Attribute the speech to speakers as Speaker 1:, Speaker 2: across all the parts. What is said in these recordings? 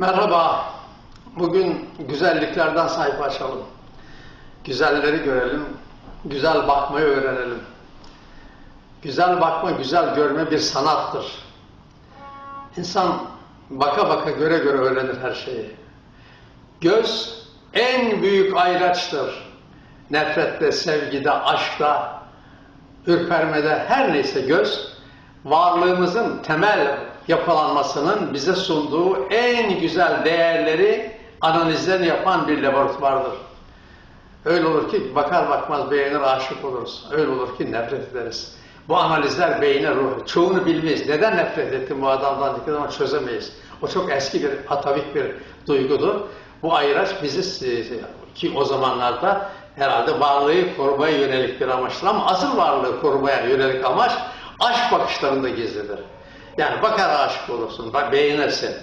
Speaker 1: Merhaba. Bugün güzelliklerden sayfa açalım. Güzelleri görelim. Güzel bakmayı öğrenelim. Güzel bakma, güzel görme bir sanattır. İnsan baka baka göre göre öğrenir her şeyi. Göz en büyük ayraçtır. Nefrette, sevgide, aşkta, ürpermede her neyse göz varlığımızın temel yapılanmasının bize sunduğu en güzel değerleri analizlerini yapan bir laboratuvardır. Öyle olur ki bakar bakmaz beğenir aşık oluruz. Öyle olur ki nefret ederiz. Bu analizler beyine ruhu. Çoğunu bilmeyiz. Neden nefret ettim bu adamdan dediği zaman çözemeyiz. O çok eski bir atavik bir duygudur. Bu ayraç bizi ki o zamanlarda herhalde varlığı korumaya yönelik bir amaçtır ama asıl varlığı korumaya yönelik amaç aşk bakışlarında gizlidir. Yani bakar aşık olursun, bak beğenirsin.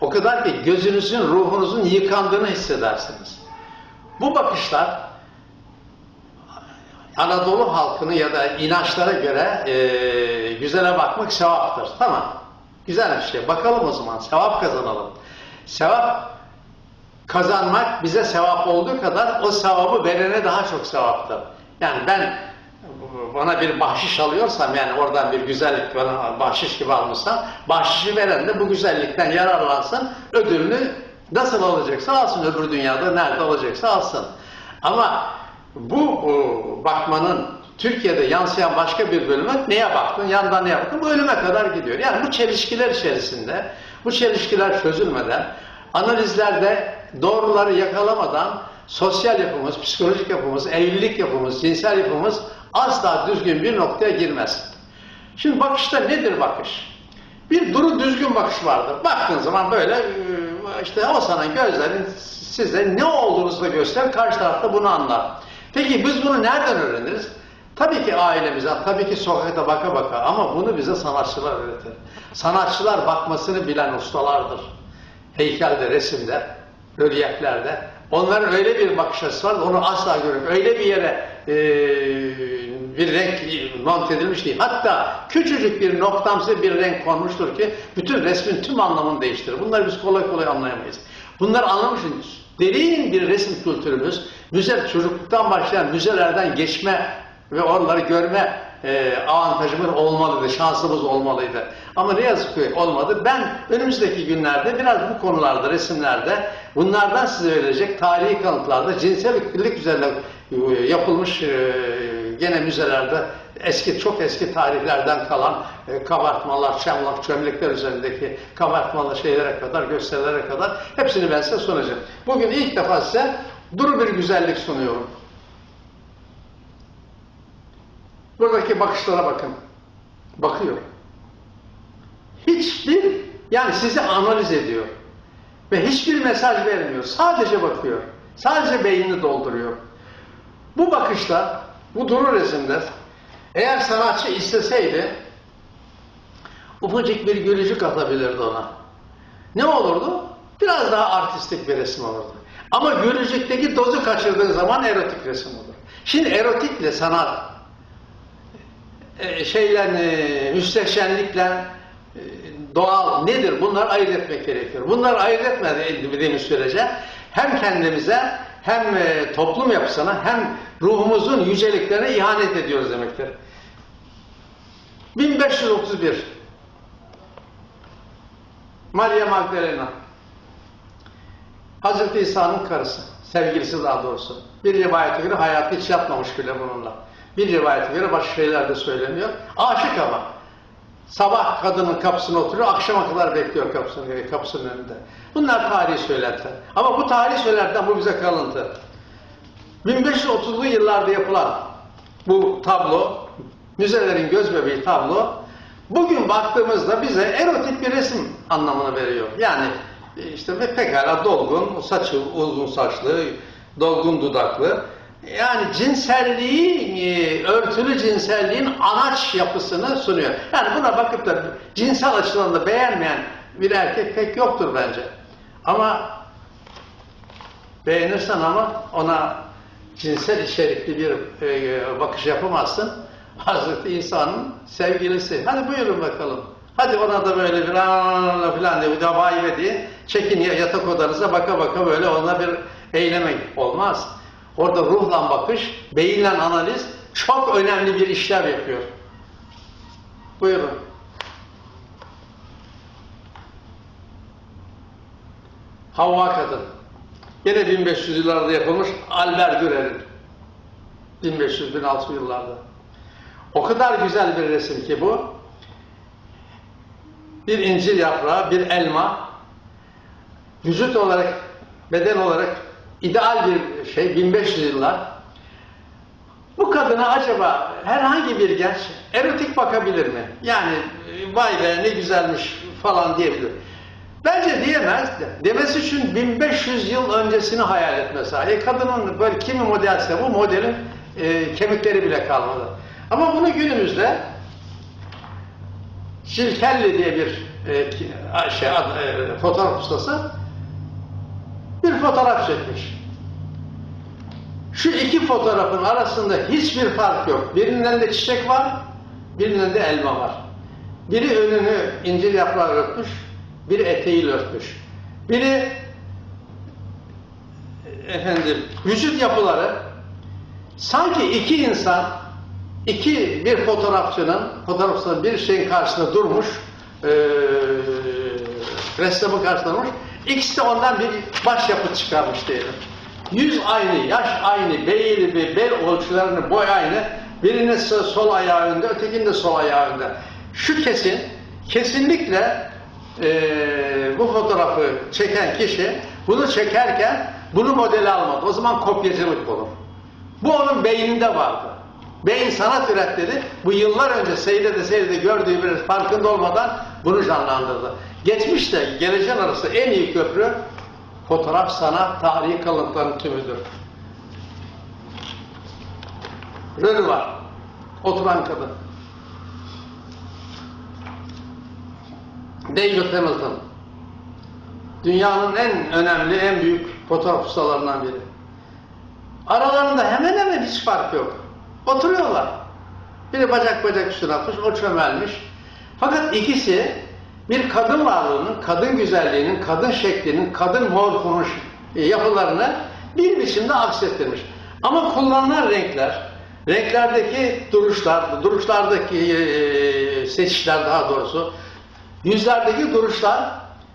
Speaker 1: O kadar ki gözünüzün, ruhunuzun yıkandığını hissedersiniz. Bu bakışlar Anadolu halkını ya da inançlara göre e, güzele bakmak sevaptır. Tamam. Güzel bir şey. Bakalım o zaman. Sevap kazanalım. Sevap kazanmak bize sevap olduğu kadar o sevabı verene daha çok sevaptır. Yani ben bana bir bahşiş alıyorsam yani oradan bir güzellik bana bahşiş gibi almışsam bahşişi veren de bu güzellikten yararlansın ödülünü nasıl alacaksa alsın öbür dünyada nerede olacaksa alsın. Ama bu o, bakmanın Türkiye'de yansıyan başka bir bölümü neye baktın, yandan ne yaptın, bu ölüme kadar gidiyor. Yani bu çelişkiler içerisinde, bu çelişkiler çözülmeden, analizlerde doğruları yakalamadan sosyal yapımız, psikolojik yapımız, evlilik yapımız, cinsel yapımız asla düzgün bir noktaya girmez. Şimdi bakışta nedir bakış? Bir duru düzgün bakış vardır. Baktığın zaman böyle e, işte o sana gözlerin size ne olduğunuzu da göster, karşı tarafta bunu anlar. Peki biz bunu nereden öğreniriz? Tabii ki ailemizden, tabii ki sokakta baka baka ama bunu bize sanatçılar öğretir. Sanatçılar bakmasını bilen ustalardır. Heykelde, resimde, rölyeflerde. Onların öyle bir bakış açısı var, onu asla görmüyor. Öyle bir yere e, bir renk monte edilmiş değil. Hatta küçücük bir noktamsı bir renk konmuştur ki bütün resmin tüm anlamını değiştirir. Bunları biz kolay kolay anlayamayız. Bunları için derin bir resim kültürümüz, müze çocukluktan başlayan müzelerden geçme ve onları görme e, avantajımız olmalıydı, şansımız olmalıydı. Ama ne yazık ki olmadı. Ben önümüzdeki günlerde biraz bu konularda, resimlerde bunlardan size verilecek tarihi kanıtlarda cinsellik üzerine yapılmış e, gene müzelerde eski çok eski tarihlerden kalan e, kabartmalar, çamlak, çömlekler üzerindeki kabartmalı şeylere kadar, gösterilere kadar hepsini ben size sunacağım. Bugün ilk defa size duru bir güzellik sunuyorum. Buradaki bakışlara bakın. Bakıyor. Hiçbir, yani sizi analiz ediyor. Ve hiçbir mesaj vermiyor. Sadece bakıyor. Sadece beynini dolduruyor. Bu bakışta, bu duru resimde eğer sanatçı isteseydi ufacık bir gülücük atabilirdi ona. Ne olurdu? Biraz daha artistik bir resim olurdu. Ama gülücükteki dozu kaçırdığın zaman erotik resim olur. Şimdi erotikle sanat e, şeyle e, müstehcenlikle e, doğal nedir? Bunları ayırt etmek gerekiyor. Bunları ayırt etmediğimiz sürece hem kendimize hem e, toplum yapısına hem ruhumuzun yüceliklerine ihanet ediyoruz demektir. 1531 Maria Magdalena Hazreti İsa'nın karısı, sevgilisi daha doğrusu. Bir rivayete göre hayatı hiç yapmamış bile bununla. Bir rivayete göre başka şeyler de söyleniyor. Aşık ama. Sabah kadının kapısına oturuyor, akşama kadar bekliyor kapısının, kapısının önünde. Bunlar tarihi söylentiler. Ama bu tarihi söylentiler bu bize kalıntı. 1530'lu yıllarda yapılan bu tablo, müzelerin göz bebeği tablo, bugün baktığımızda bize erotik bir resim anlamını veriyor. Yani işte ve pekala dolgun, saçı uzun saçlı, dolgun dudaklı, yani cinselliği, e, örtülü cinselliğin anaç yapısını sunuyor. Yani buna bakıp da cinsel açıdan da beğenmeyen bir erkek pek yoktur bence. Ama beğenirsen ama ona cinsel içerikli bir e, bakış yapamazsın. Hazreti İsa'nın sevgilisi. Hadi buyurun bakalım. Hadi ona da böyle bir "Aa" falan diye be diye çekin ya- yatak odanıza baka baka böyle ona bir eyleme olmaz. Orada ruhla bakış, beyinle analiz çok önemli bir işler yapıyor. Buyurun. Havva kadın. Yine 1500 yıllarda yapılmış Albert Dürer'in. 1500-1600 yıllarda. O kadar güzel bir resim ki bu. Bir incir yaprağı, bir elma, vücut olarak, beden olarak ideal bir şey, 1500 yıllar. Bu kadına acaba herhangi bir genç erotik bakabilir mi? Yani e, vay be ne güzelmiş falan diyebilir. Bence diyemez. Demesi için 1500 yıl öncesini hayal etmesi. E kadının böyle kimi modelse bu modelin e, kemikleri bile kalmadı. Ama bunu günümüzde Jill Kelly diye bir e, şey, e, fotoğraf ustası bir fotoğraf çekmiş. Şu iki fotoğrafın arasında hiçbir fark yok. Birinin elinde çiçek var, birinin de elma var. Biri önünü incir yaprağı örtmüş, biri eteğiyle örtmüş. Biri efendim vücut yapıları sanki iki insan iki bir fotoğrafçının fotoğrafçının bir şeyin karşısında durmuş eee ressamın karşısında durmuş ikisi de ondan bir başyapıt çıkarmış diyelim. Yüz aynı, yaş aynı, bel ve bel ölçülerinin boy aynı. Birinin so- sol ayağı önde, ötekinin de sol ayağı önde. Şu kesin, kesinlikle eee, bu fotoğrafı çeken kişi bunu çekerken bunu modele almadı. O zaman kopyacılık olur. Bu onun beyninde vardı. Beyin sanat üretleri bu yıllar önce seyrede seyrede gördüğü bir farkında olmadan bunu canlandırdı. Geçmişte geleceğin arası en iyi köprü fotoğraf sanat tarihi kalıntıların tümüdür. Rönü var. Oturan kadın. David Hamilton. Dünyanın en önemli, en büyük fotoğraf ustalarından biri. Aralarında hemen hemen hiç fark yok. Oturuyorlar. Biri bacak bacak üstüne atmış, o çömelmiş. Fakat ikisi bir kadın varlığının, kadın güzelliğinin, kadın şeklinin, kadın morfunun e, yapılarını bir biçimde aksettirmiş. Ama kullanılan renkler, renklerdeki duruşlar, duruşlardaki e, seçişler daha doğrusu, yüzlerdeki duruşlar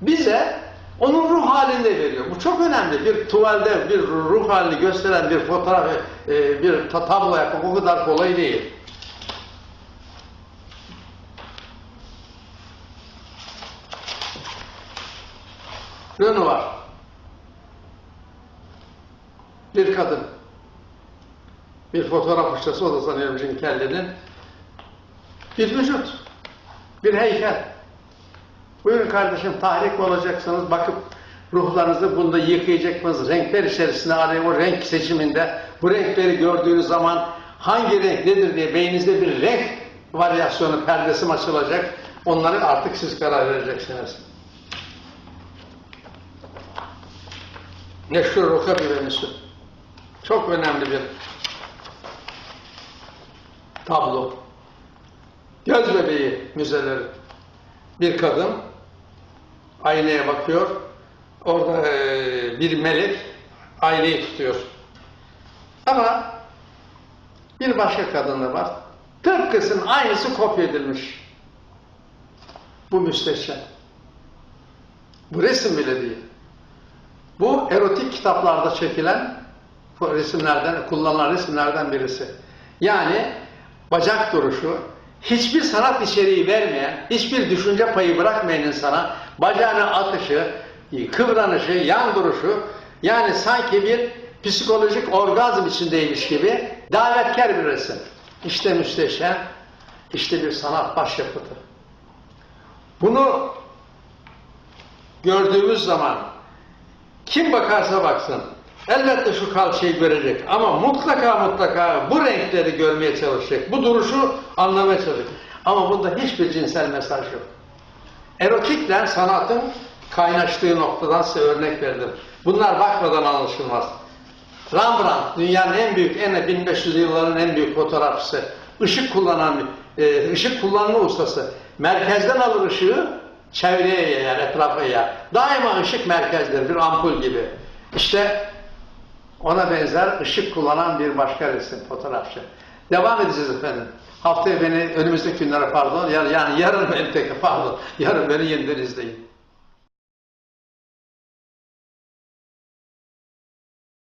Speaker 1: bize onun ruh halinde veriyor. Bu çok önemli. Bir tuvalde bir ruh halini gösteren bir fotoğraf, e, bir ta- tablo yapmak o kadar kolay değil. Rönü var. Bir kadın. Bir fotoğraf ustası, o da sanıyorum Jim Kelly'nin. Bir vücut. Bir heykel. Buyurun kardeşim tahrik olacaksınız. Bakıp ruhlarınızı bunda yıkayacaksınız. Renkler içerisinde arayın o renk seçiminde. Bu renkleri gördüğünüz zaman hangi renk nedir diye beyninizde bir renk varyasyonu perdesi açılacak. Onları artık siz karar vereceksiniz. Meşhur Roka Bilemisi. Çok önemli bir tablo. Göz bebeği müzeleri. Bir kadın aynaya bakıyor. Orada eee, bir melek aynayı tutuyor. Ama bir başka kadın var. Tıpkısının aynısı kopya edilmiş. Bu müsteşem. Bu resim bile değil. Erotik kitaplarda çekilen resimlerden, kullanılan resimlerden birisi. Yani bacak duruşu, hiçbir sanat içeriği vermeyen, hiçbir düşünce payı bırakmayan insana bacağını atışı, kıvranışı, yan duruşu, yani sanki bir psikolojik orgazm içindeymiş gibi davetkar bir resim. İşte müsteşem, işte bir sanat başyapıtı. Bunu gördüğümüz zaman kim bakarsa baksın elbette şu kalçayı görecek ama mutlaka mutlaka bu renkleri görmeye çalışacak. Bu duruşu anlamaya çalışacak. Ama bunda hiçbir cinsel mesaj yok. Erotikle sanatın kaynaştığı noktadan size örnek verdim. Bunlar bakmadan anlaşılmaz. Rembrandt dünyanın en büyük, en 1500 yılların en büyük fotoğrafçısı. Işık kullanan, e, ışık kullanma ustası. Merkezden alır ışığı, çevreye yayar, etrafa yayar. Daima ışık merkezdir, bir ampul gibi. İşte ona benzer ışık kullanan bir başka resim, fotoğrafçı. Devam edeceğiz efendim. Haftaya beni, önümüzdeki günlere pardon, yani yarın beni tekrar, pardon, yarın beni yeniden izleyin.